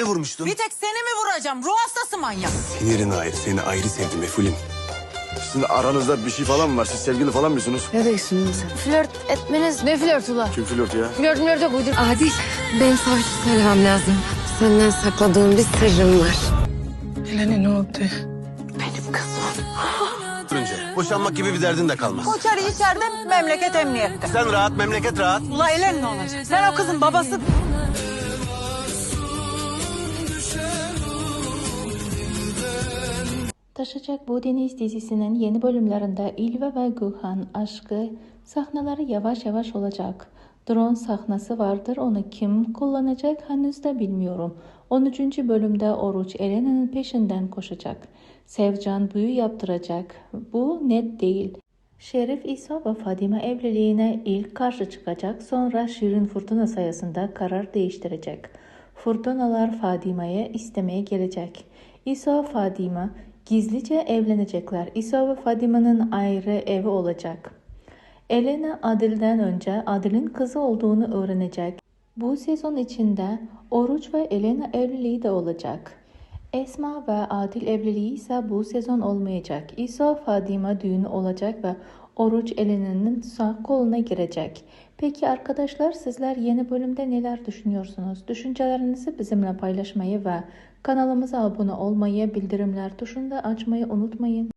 Ne vurmuştun? Bir tek seni mi vuracağım? Ruh hastası manyak. Senin yerin ayrı. Seni ayrı sevdim Efullim. Sizin aranızda bir şey falan mı var? Siz sevgili falan mısınız? Ne diyorsun sen? Flört etmeniz Ne flört ula? Kim flört ya? Flört flört yok uydur. adil. Benim sana bir şey söylemem lazım. Senden sakladığım bir sırrım var. Eleni ne oldu? Benim kızım. Önce. Boşanmak gibi bir derdin de kalmaz. Koçarı içeride, memleket emniyette. Sen rahat, memleket rahat. Ula Elen ne olacak? Sen o kızın babası. Taşacak Bu Deniz dizisinin yeni bölümlerinde İlve ve Gülhan aşkı sahneleri yavaş yavaş olacak. Drone sahnesi vardır onu kim kullanacak henüz de bilmiyorum. 13. bölümde Oruç Elena'nın peşinden koşacak. Sevcan büyü yaptıracak. Bu net değil. Şerif İsa ve Fadime evliliğine ilk karşı çıkacak sonra Şirin Fırtına sayesinde karar değiştirecek. Fırtınalar Fadime'ye istemeye gelecek. İsa Fadime gizlice evlenecekler. İsa ve Fadime'nin ayrı evi olacak. Elena Adil'den önce Adil'in kızı olduğunu öğrenecek. Bu sezon içinde Oruç ve Elena evliliği de olacak. Esma ve Adil evliliği ise bu sezon olmayacak. İsa Fadime düğünü olacak ve Oruç Elena'nın sağ koluna girecek. Peki arkadaşlar sizler yeni bölümde neler düşünüyorsunuz? Düşüncelerinizi bizimle paylaşmayı ve kanalımıza abone olmayı, bildirimler tuşunu da açmayı unutmayın.